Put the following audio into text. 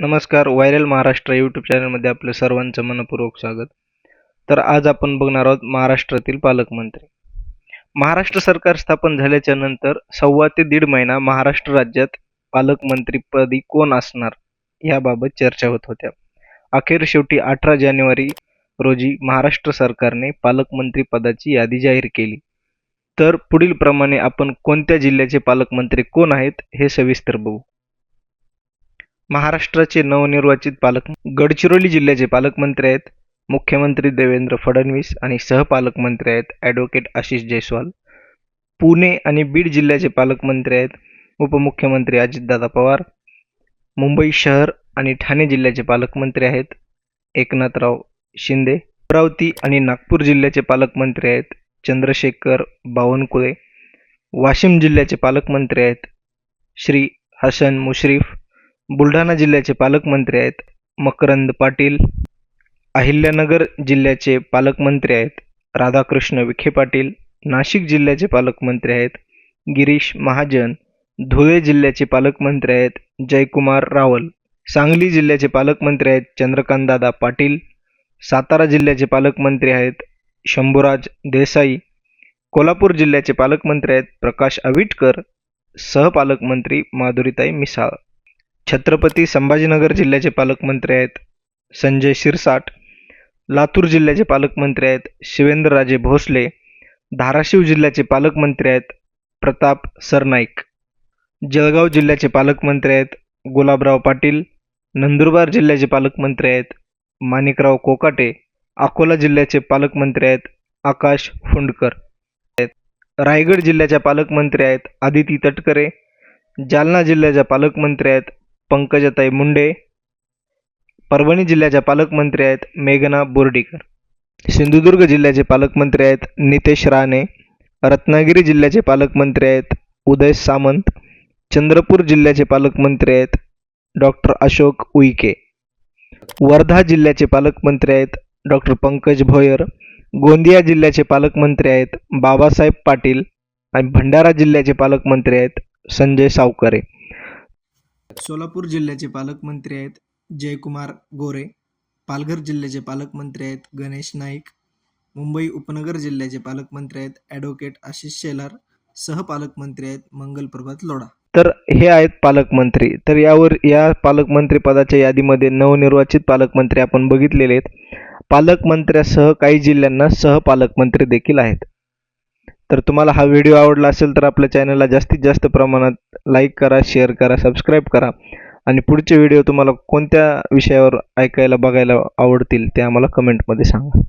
नमस्कार viral Maharashtra YouTube चॅनलमध्ये आपलं सर्वांचं मनपूर्वक स्वागत. तर आज आपण बघणार आहोत महाराष्ट्रातील पालकमंत्री. महाराष्ट्र सरकार स्थापन झाल्याच्यानंतर सव्वा ते दीड महिना महाराष्ट्र राज्यात पालकमंत्रीपदी कोण असणार याबाबत चर्चा होत होत्या. अखेर शेवटी अठरा जानेवारी रोजी महाराष्ट्र सरकारने पालकमंत्री पदाची यादी जाहीर केली. तर पुढील प्रमाणे आपण कोणत्या जिल्ह्याचे पालकमंत्री कोण आहेत हे सविस्तर बघू. महाराष्ट्राचे नवनिर्वाचित पालक गडचिरोली जिल्ह्याचे पालकमंत्री आहेत. मुख्यमंत्री देवेंद्र फडणवीस आणि सहपालकमंत्री आहेत ॲडव्होकेट आशिष जयस्वाल. पुणे आणि बीड जिल्ह्याचे पालकमंत्री आहेत उपमुख्यमंत्री अजितदादा पवार. मुंबई शहर आणि ठाणे जिल्ह्याचे पालकमंत्री आहेत एकनाथराव शिंदे. अमरावती आणि नागपूर जिल्ह्याचे पालकमंत्री आहेत चंद्रशेखर बावनकुळे. वाशिम जिल्ह्याचे पालकमंत्री आहेत श्री हसन मुश्रीफ. बुलढाणा जिल्ह्याचे पालकमंत्री आहेत मकरंद पाटील. अहिल्यानगर जिल्ह्याचे पालकमंत्री आहेत राधाकृष्ण विखे पाटील. नाशिक जिल्ह्याचे पालकमंत्री आहेत गिरीश महाजन. धुळे जिल्ह्याचे पालकमंत्री आहेत जयकुमार रावल. सांगली जिल्ह्याचे पालकमंत्री आहेत चंद्रकांतदादा पाटील. सातारा जिल्ह्याचे पालकमंत्री आहेत शंभूराज देसाई. कोल्हापूर जिल्ह्याचे पालकमंत्री आहेत प्रकाश आविटकर सहपालकमंत्री माधुरीताई मिसाळ. छत्रपती संभाजीनगर जिल्ह्याचे पालकमंत्री आहेत. संजय शिरसाट. लातूर जिल्ह्याचे पालकमंत्री आहेत. शिवेंद्रराजे भोसले. धाराशिव जिल्ह्याचे पालकमंत्री आहेत. प्रताप सरनाईक. जळगाव जिल्ह्याचे पालकमंत्री आहेत. गुलाबराव पाटील. नंदुरबार जिल्ह्याचे पालकमंत्री आहेत. माणिकराव कोकाटे. अकोला जिल्ह्याचे पालकमंत्री आहेत. आकाश फुंडकर. रायगड जिल्ह्याच्या पालकमंत्री आहेत. आदिती तटकरे. जालना जिल्ह्याच्या पालकमंत्री आहेत. पंकजाताई मुंडे परभणी जिल्ह्याच्या पालकमंत्री आहेत मेघना बोर्डीकर. सिंधुदुर्ग जिल्ह्याचे पालकमंत्री आहेत नितेश राणे रत्नागिरी जिल्ह्याचे पालकमंत्री आहेत उदय सामंत चंद्रपूर जिल्ह्याचे पालकमंत्री आहेत डॉक्टर अशोक उईके. वर्धा जिल्ह्याचे पालकमंत्री आहेत डॉक्टर पंकज भोयर गोंदिया जिल्ह्याचे पालकमंत्री आहेत बाबासाहेब पाटील आणि भंडारा जिल्ह्याचे पालकमंत्री आहेत संजय सावकरे. सोलापूर जिल्ह्याचे पालकमंत्री आहेत जयकुमार गोरे पालघर जिल्ह्याचे पालकमंत्री आहेत गणेश नाईक मुंबई उपनगर जिल्ह्याचे पालकमंत्री आहेत ॲडव्होकेट आशिष शेलार सहपालकमंत्री आहेत मंगल प्रभात लोढा. तर हे आहेत पालकमंत्री. तर यावर या पालकमंत्री पदाच्या यादीमध्ये नवनिर्वाचित पालकमंत्री आपण बघितलेले आहेत. पालकमंत्र्यासह काही जिल्ह्यांना सहपालकमंत्री देखील आहेत. तर तुम्हाला हा व्हिडिओ आवडला असेल तर आपल्या चॅनलला जास्तीत जास्त प्रमाणात लाईक करा शेअर करा सबस्क्राईब करा. आणि पुढचे व्हिडिओ तुम्हाला कोणत्या विषयावर ऐकायला बघायला आवडतील ते आम्हाला कमेंटमध्ये सांगा.